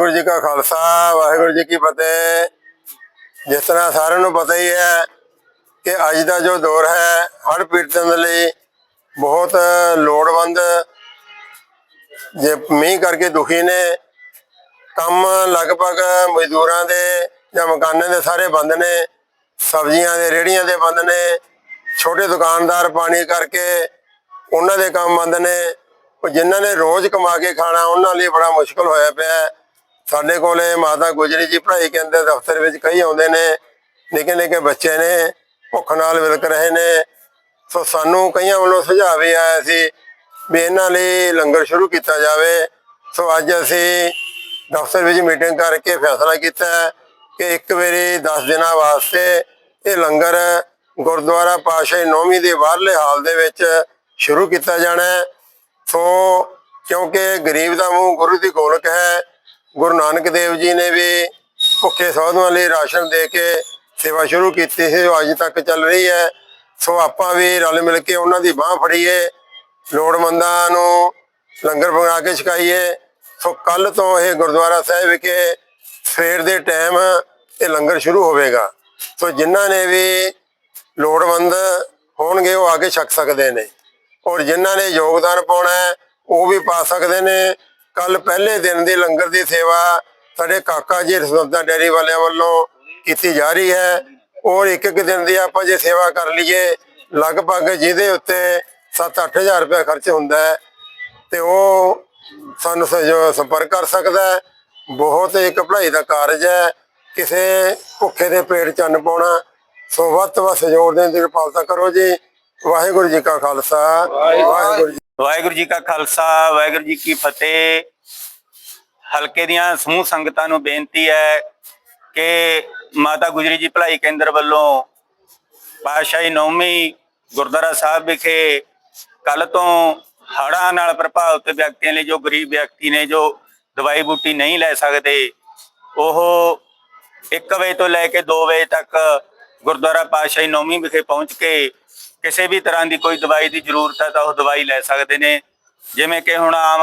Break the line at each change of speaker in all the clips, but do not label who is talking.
ਵਾਹਿਗੁਰੂ ਜੀ ਕਾ ਖਾਲਸਾ, ਵਾਹਿਗੁਰੂ ਜੀ ਕੀ ਫਤਿਹ। ਜਿਸ ਤਰ੍ਹਾਂ ਸਾਰਿਆਂ ਨੂੰ ਪਤਾ ਹੀ ਹੈ ਕਿ ਅੱਜ ਦਾ ਜੋ ਦੌਰ ਹੈ, ਹੜ੍ਹ ਪੀੜਤਾਂ ਦੇ ਲਈ ਬਹੁਤ ਲੋੜਵੰਦ, ਜੇ ਮੀਂਹ ਕਰਕੇ ਦੁਖੀ ਨੇ, ਕੰਮ ਲਗਭਗ ਮਜ਼ਦੂਰਾਂ ਦੇ ਜਾਂ ਮਕਾਨਾਂ ਦੇ ਸਾਰੇ ਬੰਦ ਨੇ, ਸਬਜ਼ੀਆਂ ਦੇ ਰੇੜੀਆਂ ਦੇ ਬੰਦ ਨੇ, ਛੋਟੇ ਦੁਕਾਨਦਾਰ ਪਾਣੀ ਕਰਕੇ ਉਹਨਾਂ ਦੇ ਕੰਮ ਬੰਦ ਨੇ, ਉਹ ਜਿਨ੍ਹਾਂ ਨੇ ਰੋਜ਼ ਕਮਾ ਕੇ ਖਾਣਾ, ਉਹਨਾਂ ਲਈ ਬੜਾ ਮੁਸ਼ਕਲ ਹੋਇਆ ਪਿਆ। ਸਾਡੇ ਕੋਲੇ ਮਾਤਾ ਗੁਜਰੀ ਜੀ ਪੜ੍ਹਾਈ ਕੇਂਦਰ ਦਫ਼ਤਰ ਵਿੱਚ ਕਈ ਆਉਂਦੇ ਨੇ, ਨਿੱਕੇ ਨਿੱਕੇ ਬੱਚੇ ਨੇ, ਭੁੱਖ ਨਾਲ ਵਿਲਕ ਰਹੇ ਨੇ। ਸੋ ਸਾਨੂੰ ਕਈਆਂ ਵੱਲੋਂ ਸੁਝਾਅ ਵੀ ਆਇਆ ਸੀ ਵੀ ਇਹਨਾਂ ਲਈ ਲੰਗਰ ਸ਼ੁਰੂ ਕੀਤਾ ਜਾਵੇ। ਸੋ ਅੱਜ ਅਸੀਂ ਦਫ਼ਤਰ ਵਿੱਚ ਮੀਟਿੰਗ ਕਰਕੇ ਫੈਸਲਾ ਕੀਤਾ ਕਿ ਇੱਕ ਵਾਰੀ 10 ਦਿਨਾਂ ਵਾਸਤੇ ਇਹ ਲੰਗਰ ਗੁਰਦੁਆਰਾ ਪਾਸ਼ਾ ਨੌਵੀਂ ਦੇ ਬਾਹਰਲੇ ਹਾਲ ਦੇ ਵਿੱਚ ਸ਼ੁਰੂ ਕੀਤਾ ਜਾਣਾ ਸੋ ਕਿਉਂਕਿ ਗਰੀਬ ਦਾ ਮੂੰਹ ਗੁਰੂ ਦੀ ਗੋਲਕ ਹੈ ਗੁਰੂ ਨਾਨਕ ਦੇਵ ਜੀ ਨੇ ਵੀ ਭੁੱਖੇ ਸਾਧੂਆਂ ਲਈ ਰਾਸ਼ਨ ਦੇ ਕੇ ਸੇਵਾ ਸ਼ੁਰੂ ਕੀਤੀ ਸੀ, ਉਹ ਅੱਜ ਤੱਕ ਚੱਲ ਰਹੀ ਹੈ। ਸੋ ਆਪਾਂ ਵੀ ਰਲ ਮਿਲ ਕੇ ਉਹਨਾਂ ਦੀ ਬਾਹ ਫੜੀਏ, ਲੋੜਵੰਦਾਂ ਨੂੰ ਲੰਗਰ ਬਣਾ ਕੇ ਛਕਾਈਏ। ਸੋ ਕੱਲ ਤੋਂ ਇਹ ਗੁਰਦੁਆਰਾ ਸਾਹਿਬ ਵਿਖੇ ਸਵੇਰ ਦੇ ਟਾਈਮ ਇਹ ਲੰਗਰ ਸ਼ੁਰੂ ਹੋਵੇਗਾ। ਸੋ ਜਿਨ੍ਹਾਂ ਨੇ ਵੀ ਲੋੜਵੰਦ ਹੋਣਗੇ, ਉਹ ਆ ਕੇ ਛਕ ਸਕਦੇ ਨੇ। ਔਰ ਜਿਨ੍ਹਾਂ ਨੇ ਯੋਗਦਾਨ ਪਾਉਣਾ ਉਹ ਵੀ ਪਾ ਸਕਦੇ ਨੇ। ਕੱਲ ਪਹਿਲੇ ਦਿਨ ਦੀ ਲੰਗਰ ਦੀ ਸੇਵਾ ਸਾਡੇ ਕਾਕਾ ਜੀ ਰਸਗੁੱਲਾ ਡੇਅਰੀ ਵਾਲਿਆਂ ਵੱਲੋਂ ਕੀਤੀ ਜਾ ਰਹੀ ਹੈ। ਔਰ ਇੱਕ ਇੱਕ ਦਿਨ ਦੀ ਆਪਾਂ ਜੇ ਸੇਵਾ ਕਰ ਲਈਏ, ਲਗਭਗ ਜਿਹਦੇ ਉੱਤੇ 7-8000 ਰੁਪਏ ਖਰਚ ਹੁੰਦਾ ਹੈ ਤੇ ਉਹ ਸਾਨੂੰ ਸਹਿਯੋ- ਸੰਪਰਕ ਕਰ ਸਕਦਾ ਹੈ। ਬਹੁਤ ਇੱਕ ਭਲਾਈ ਦਾ ਕਾਰਜ ਹੈ। ਕਿਸੇ ਭੁੱਖੇ ਦੇ ਪੇਟ ਚੰਨ ਪਾਉਣਾ, ਸੋ ਵੱਧ ਤੋਂ ਵੱਧ ਸਹਿਯੋਗ ਦੇਣ ਦੀ ਕਿਰਪਾਲਤਾ ਕਰੋ ਜੀ। ਵਾਹਿਗੁਰੂ ਜੀ ਕਾ ਖਾਲਸਾ, ਵਾਹਿਗੁਰੂ ਜੀ
ਵਾਹਿਗੁਰੂ ਜੀ ਕਾ ਖਾਲਸਾ, ਵਾਹਿਗੁਰੂ ਜੀ ਕੀ ਫਤਿਹ। ਹਲਕੇ ਦੀਆਂ ਸਮੂਹ ਸੰਗਤਾਂ ਨੂੰ ਬੇਨਤੀ ਹੈ ਕਿ ਮਾਤਾ ਗੁਜਰੀ ਜੀ ਭਲਾਈ ਕੇਂਦਰ ਵੱਲੋਂ ਪਾਤਸ਼ਾਹੀ ਨੌਵੀਂ ਗੁਰਦੁਆਰਾ ਸਾਹਿਬ ਵਿਖੇ ਕੱਲ ਤੋਂ ਹੜ੍ਹਾਂ ਨਾਲ ਪ੍ਰਭਾਵਿਤ ਵਿਅਕਤੀਆਂ ਲਈ ਜੋ ਗਰੀਬ ਵਿਅਕਤੀ ਨੇ ਜੋ ਦਵਾਈ ਬੂਟੀ ਨਹੀਂ ਲੈ ਸਕਦੇ, ਉਹ 1 ਵਜੇ ਤੋਂ ਲੈ ਕੇ 2 ਵਜੇ ਤੱਕ ਗੁਰਦੁਆਰਾ ਪਾਤਸ਼ਾਹੀ ਨੌਵੀਂ ਵਿਖੇ ਪਹੁੰਚ ਕੇ ਕਿਸੇ ਵੀ ਤਰ੍ਹਾਂ ਦੀ ਕੋਈ ਦਵਾਈ ਦੀ ਜ਼ਰੂਰਤ ਹੈ ਤਾਂ ਉਹ ਦਵਾਈ ਲੈ ਸਕਦੇ ਨੇ। ਜਿਵੇਂ ਕਿ ਹੁਣ ਆਮ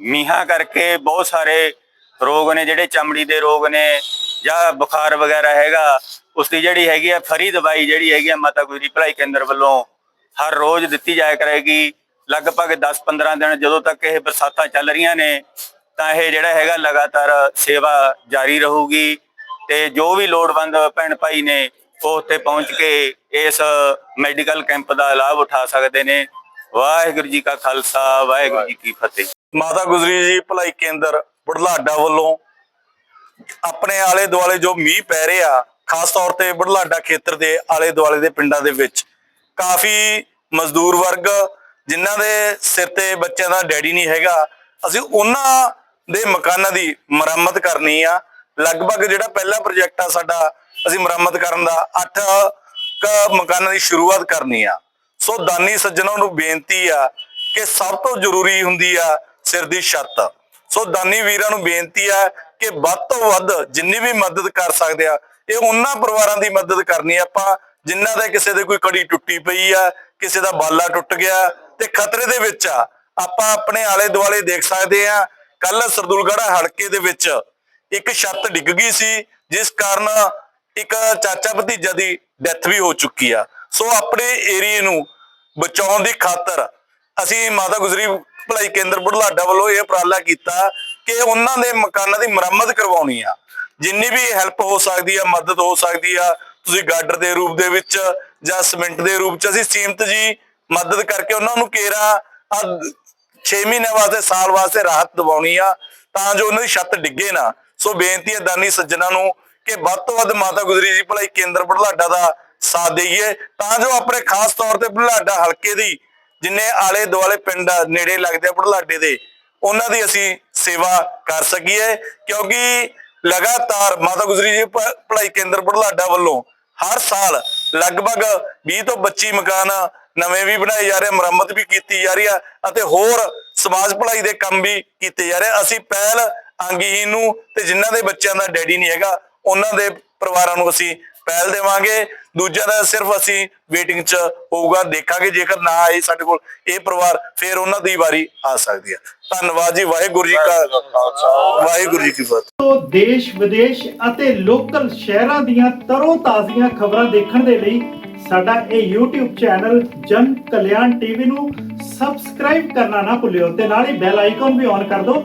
ਮੀਂਹਾਂ ਕਰਕੇ ਬਹੁਤ ਸਾਰੇ ਰੋਗ ਨੇ, ਜਿਹੜੇ ਚਮੜੀ ਦੇ ਰੋਗ ਨੇ ਜਾਂ ਬੁਖਾਰ ਵਗੈਰਾ ਹੈਗਾ ਉਸ ਦੀ ਜਿਹੜੀ ਹੈਗੀ ਆ ਫਰੀ ਦਵਾਈ ਜਿਹੜੀ ਹੈਗੀ ਆ ਮਾਤਾ ਗੁਜਰੀ ਭਲਾਈ ਕੇਂਦਰ ਵੱਲੋਂ ਹਰ ਰੋਜ਼ ਦਿੱਤੀ ਜਾਇਆ ਕਰੇਗੀ। ਲਗਭਗ 10-15 ਦਿਨ ਜਦੋਂ ਤੱਕ ਇਹ ਬਰਸਾਤਾਂ ਚੱਲ ਰਹੀਆਂ ਨੇ, ਤਾਂ ਇਹ ਜਿਹੜਾ ਹੈਗਾ ਲਗਾਤਾਰ ਸੇਵਾ ਜਾਰੀ ਰਹੂਗੀ ਤੇ ਜੋ ਵੀ ਲੋੜਵੰਦ ਭੈਣ ਭਾਈ ਨੇ ਉਹ ਉੱਥੇ ਪਹੁੰਚ ਕੇ ਇਸ ਮੈਡੀਕਲ ਕੈਂਪ ਦਾ ਲਾਭ ਉਠਾ ਸਕਦੇ ਨੇ। ਵਾਹਿਗੁਰੂ ਜੀ ਕਾ ਖਾਲਸਾ, ਵਾਹਿਗੁਰੂ ਜੀ ਕੀ ਫਤਿਹ।
ਮਾਤਾ ਗੁਜਰੀ ਜੀ, ਭਲਾਈ ਕੇਂਦਰ ਬੁਢਲਾਡਾ ਵੱਲੋਂ ਆਪਣੇ ਆਲੇ ਦੁਆਲੇ ਜੋ ਮੀਂਹ ਪੈ ਰਿਹਾ, ਖਾਸ ਤੌਰ ਤੇ ਬੁਢਲਾਡਾ ਖੇਤਰ ਦੇ ਆਲੇ ਦੁਆਲੇ ਦੇ ਪਿੰਡਾਂ ਦੇ ਵਿੱਚ, ਕਾਫੀ ਮਜ਼ਦੂਰ ਵਰਗ, ਜਿਨ੍ਹਾਂ ਦੇ ਸਿਰ ਤੇ ਬੱਚਿਆਂ ਦਾ ਡੈਡੀ ਨਹੀਂ ਹੈਗਾ, ਅਸੀਂ ਉਹਨਾਂ ਦੇ ਮਕਾਨਾਂ ਦੀ ਮੁਰੰਮਤ ਕਰਨੀ ਆ। ਲਗਭਗ ਜਿਹੜਾ ਪਹਿਲਾ ਪ੍ਰੋਜੈਕਟ ਆ ਸਾਡਾ ਅਸੀਂ ਮੁਰੰਮਤ ਕਰਨ ਦਾ 8 ਮਕਾਨਾਂ ਦੀ ਸ਼ੁਰੂਆਤ ਕਰਨੀ ਆ। ਸੋ ਦਾਨੀ ਸੱਜਣਾਂ ਨੂੰ ਬੇਨਤੀ ਆ ਕਿ ਸਭ ਤੋਂ ਜ਼ਰੂਰੀ ਹੁੰਦੀ ਆ ਸਿਰ ਦੀ ਛੱਤ ਸੋ ਦਾਨੀ ਵੀਰਾਂ ਨੂੰ ਬੇਨਤੀ ਆ ਕਿ ਵੱਧ ਤੋਂ ਵੱਧ ਜਿੰਨੀ ਵੀ ਮਦਦ ਕਰ ਸਕਦੇ ਆ, ਇਹ ਉਹਨਾਂ ਪਰਿਵਾਰਾਂ ਦੀ ਮਦਦ ਕਰਨੀ ਆਪਾਂ ਜਿਨ੍ਹਾਂ ਦੇ ਕਿਸੇ ਦੇ ਕੋਈ ਕੜੀ ਟੁੱਟੀ ਪਈ ਆ, ਕਿਸੇ ਦਾ ਬਾਲਾ ਟੁੱਟ ਗਿਆ ਤੇ ਖਤਰੇ ਦੇ ਵਿੱਚ ਆ, ਆਪਾਂ ਆਪਣੇ ਆਲੇ ਦੁਆਲੇ ਦੇਖ ਸਕਦੇ ਆ। ਕੱਲ ਸਰਦੂਲਗੜ੍ਹ ਹਲਕੇ ਦੇ ਵਿੱਚ ਇੱਕ ਛੱਤ ਡਿੱਗ ਗਈ ਸੀ, ਜਿਸ ਕਾਰਨ ਇੱਕ ਚਾਚਾ ਭਤੀਜਾ ਦੀ ਡੈਥ ਵੀ ਹੋ ਚੁੱਕੀ ਆ। ਸੋ ਆਪਣੇ ਏਰੀਏ ਨੂੰ ਬਚਾਉਣ ਦੀ ਖਾਤਰ ਅਸੀਂ ਮਾਤਾ ਗੁਜਰੀ ਭਲਾਈ ਕੇਂਦਰ ਬੁਢਲਾਡਾ ਵੱਲੋਂ ਇਹ ਉਪਰਾਲਾ ਕੀਤਾ ਕਿ ਉਹਨਾਂ ਦੇ ਮਕਾਨਾਂ ਦੀ ਮੁਰੰਮਤ ਕਰਵਾਉਣੀ ਆ। ਜਿੰਨੀ ਵੀ ਹੈਲਪ ਹੋ ਸਕਦੀ ਆ, ਮਦਦ ਹੋ ਸਕਦੀ ਆ, ਤੁਸੀਂ ਗਾਡਰ ਦੇ ਰੂਪ ਦੇ ਵਿੱਚ ਜਾਂ ਸਿਮੈਂਟ ਦੇ ਰੂਪ ਚ ਅਸੀਂ ਸੀਮਤ ਜੀ ਮਦਦ ਕਰਕੇ ਉਹਨਾਂ ਨੂੰ ਕੇਰਾ 6 ਮਹੀਨੇ ਵਾਸਤੇ, ਸਾਲ ਵਾਸਤੇ ਰਾਹਤ ਦਿਵਾਉਣੀ ਆ ਤਾਂ ਜੋ ਉਹਨਾਂ ਦੀ ਛੱਤ ਡਿੱਗੇ ਨਾ। ਸੋ ਬੇਨਤੀ ਹੈ ਦਾਨੀ ਸੱਜਣਾ ਨੂੰ ਕਿ ਵੱਧ ਤੋਂ ਵੱਧ ਮਾਤਾ ਗੁਜਰੀ ਜੀ ਭਲਾਈ ਕੇਂਦਰ ਬੁਢਲਾਡਾ ਦਾ ਸਾਥ ਦੇਈਏ, ਤਾਂ ਜੋ ਆਪਣੇ ਖਾਸ ਤੌਰ ਤੇ ਬੁਢਲਾਡਾ ਹਲਕੇ ਦੀ ਜਿੰਨੇ ਆਲੇ ਦੁਆਲੇ ਪਿੰਡ ਨੇੜੇ ਲੱਗਦੇ ਆ ਬੁਢਲਾਡੇ ਦੇ, ਉਹਨਾਂ ਦੀ ਅਸੀਂ ਸੇਵਾ ਕਰ ਸਕੀਏ, ਕਿਉਂਕਿ ਲਗਾਤਾਰ ਮਾਤਾ ਗੁਜਰੀ ਜੀ ਭਲਾਈ ਕੇਂਦਰ ਬੁਢਲਾਡਾ ਵੱਲੋਂ ਹਰ ਸਾਲ ਲਗਭਗ 20 ਤੋਂ 25 ਮਕਾਨ ਨਵੇਂ ਵੀ ਬਣਾਏ ਜਾ ਰਹੇ ਮੁਰੰਮਤ ਵੀ ਕੀਤੀ ਜਾ ਰਹੀ ਆ, ਅਤੇ ਹੋਰ ਸਮਾਜ ਭਲਾਈ ਦੇ ਕੰਮ ਵੀ ਕੀਤੇ ਜਾ ਰਹੇ ਅਸੀਂ ਪਹਿਲ ਅੰਗਹੀਨ ਨੂੰ ਤੇ ਜਿਨ੍ਹਾਂ ਦੇ ਬੱਚਿਆਂ ਦਾ ਡੈਡੀ ਨਹੀਂ ਹੈਗਾ ਉਹਨਾਂ ਦੇ ਪਰਿਵਾਰਾਂ ਨੂੰ ਅਸੀਂ ਪਹਿਲ ਦੇਵਾਂਗੇ। ਦੂਜਿਆਂ ਦਾ ਸਿਰਫ ਅਸੀਂ ਵੇਟਿੰਗ 'ਚ ਹੋਊਗਾ, ਦੇਖਾਂਗੇ। ਜੇਕਰ ਨਾ ਆਏ ਸਾਡੇ ਕੋਲ ਇਹ ਪਰਿਵਾਰ, ਫਿਰ ਉਹਨਾਂ ਦੀ ਵਾਰੀ ਆ ਸਕਦੀ ਹੈ। ਧੰਨਵਾਦ ਜੀ, ਵਾਹਿਗੁਰੂ ਜੀ ਕਾ ਵਾਹਿਗੁਰੂ ਜੀ ਕੀ ਫਤਿਹ।
ਦੇਸ਼, ਵਿਦੇਸ਼ ਅਤੇ ਲੋਕਲ ਸ਼ਹਿਰਾਂ ਦੀਆਂ ਤਰੋ ਤਾਜ਼ੀਆਂ ਖਬਰਾਂ ਦੇਖਣ ਦੇ ਲਈ ਸਾਡਾ ਇਹ YouTube ਚੈਨਲ ਜਨ ਕਲਿਆਣ ਟੀਵੀ ਨੂੰ ਸਬਸਕ੍ਰਾਈਬ ਕਰਨਾ ਨਾ ਭੁੱਲਿਓ ਤੇ ਨਾਲ ਹੀ ਬੈਲ ਆਈਕਨ ਵੀ ਔਨ ਕਰ ਦਿਓ।